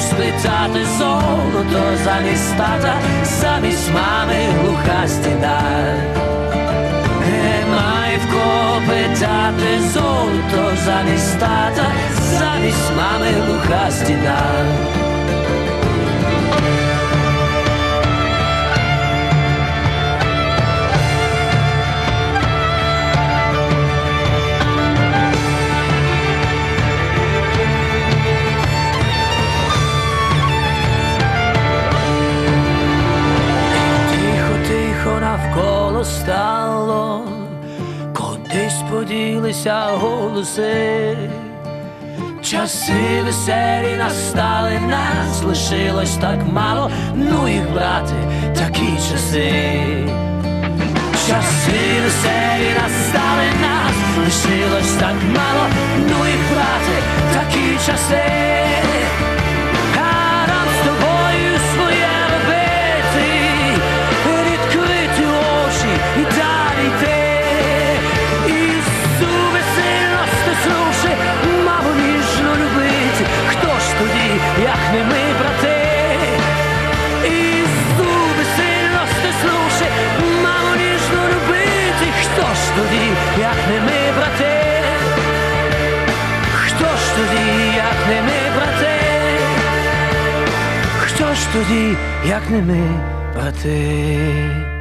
в спитати золото замість тата, замість мами глуха стіна. Немає в кого питати золото замість тата, замість мами глуха стіна. Кудись поділися голоси. Часи веселі настали, нас лишилось так мало, ну їх брати, такі часи. Часи веселі настали, нас лишилось так мало, ну їх брати, такі часи. Як не ми, брати? Хто ж тоді, як не ми, брати? Хто ж тоді, як не ми, брати?